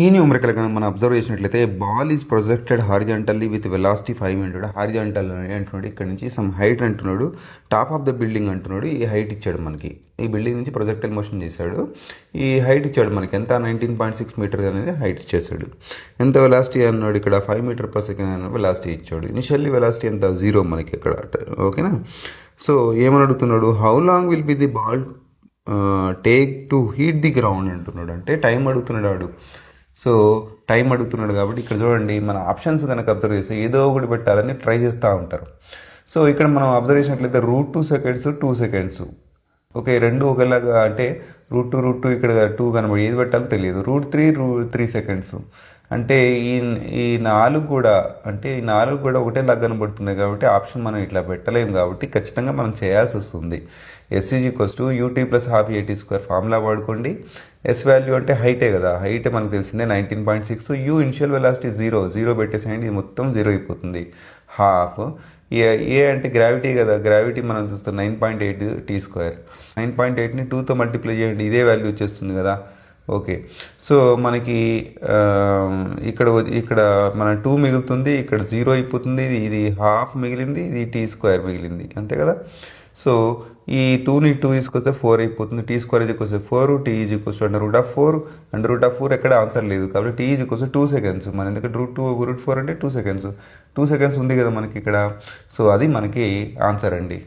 ఈ న్యూమరికల్ కనుక మనం అబ్జర్వ్ చేసినట్లయితే ball is projected horizontally with velocity five అంటాడు హారిజంటల్ అని అంటున్నాడు ఇక్కడ నుంచి సమ్ హైట్ అంటున్నాడు టాప్ ఆఫ్ ద బిల్డింగ్ అంటున్నాడు ఈ హైట్ ఇచ్చాడు మనకి. ఈ బిల్డింగ్ నుంచి ప్రొజెక్టెడ్ మోషన్ చేశాడు. ఈ హైట్ ఇచ్చాడు మనకి. ఎంత? నైన్టీన్ పాయింట్ సిక్స్ మీటర్ అనేది హైట్ ఇచ్చేసాడు ఎంత వెలాసిటీ అన్నాడు ఇక్కడ? ఫైవ్ మీటర్ పర్ సెకండ్ అన్న వెలాసిటీ ఇచ్చాడు. ఇనిషియల్లీ వెలాసిటీ ఎంత? జీరో మనకి ఇక్కడ. ఓకేనా సో ఏమని అడుగుతున్నాడు how long will be the ball take to hit the ground అంటున్నాడు. అంటే టైం అడుగుతున్నాడు సో టైం అడుగుతున్నాడు కాబట్టి ఇక్కడ చూడండి మన ఆప్షన్స్ కనుక అబ్జర్వ్ చేస్తే ఏదో ఒకటి పెట్టాలని ట్రై చేస్తూ ఉంటారు. సో ఇక్కడ మనం అబ్జర్వ్ చేసినట్లయితే root two seconds two seconds. Okay రెండు ఒకలాగా అంటే రూట్ టూ రూట్ టూ ఇక్కడ టూ కనబడి ఏది పెట్టాలో తెలియదు. Root three root three seconds. అంటే ఈ ఈ నాలుగు కూడా అంటే ఈ నాలుగు కూడా ఒకటే లాగా కనబడుతున్నాయి కాబట్టి ఆప్షన్ మనం ఇట్లా పెట్టలేము కాబట్టి ఖచ్చితంగా మనం చేయాల్సి వస్తుంది. SCG equals to UT plus half AT square formula వాడుకోండి. ఎస్ వాల్యూ అంటే హైటే కదా హైట్ మనకు తెలిసిందే nineteen point six U initial velocity zero zero పెట్టేసేయండి ఇది మొత్తం జీరో అయిపోతుంది. హాఫ్ ఏ ఏ అంటే గ్రావిటీ కదా గ్రావిటీ మనం చూస్తాం nine point eight T square nine point ఎయిట్ని టూతో మల్టిప్లై చేయండి ఇదే వాల్యూ వచ్చేస్తుంది కదా. ఓకే సో మనకి um, ఇక్కడ ఇక్కడ మన టూ మిగులుతుంది ఇక్కడ జీరో అయిపోతుంది ఇది ఇది హాఫ్ మిగిలింది ఇది టీ స్క్వేర్ మిగిలింది అంతే కదా? సో ఈ టూని టూ తీసుకొస్తే ఫోర్ అయిపోతుంది T square is four T is under root of four under root of four ఎక్కడ ఆన్సర్ లేదు కాబట్టి టీ ఈజ్ టూ సెకండ్స్ మన ఎందుకంటే రూట్ టూ రూట్ ఫోర్ అంటే టూ సెకండ్స్ టూ సెకండ్స్ ఉంది కదా మనకి ఇక్కడ. సో అది మనకి ఆన్సర్ అండి.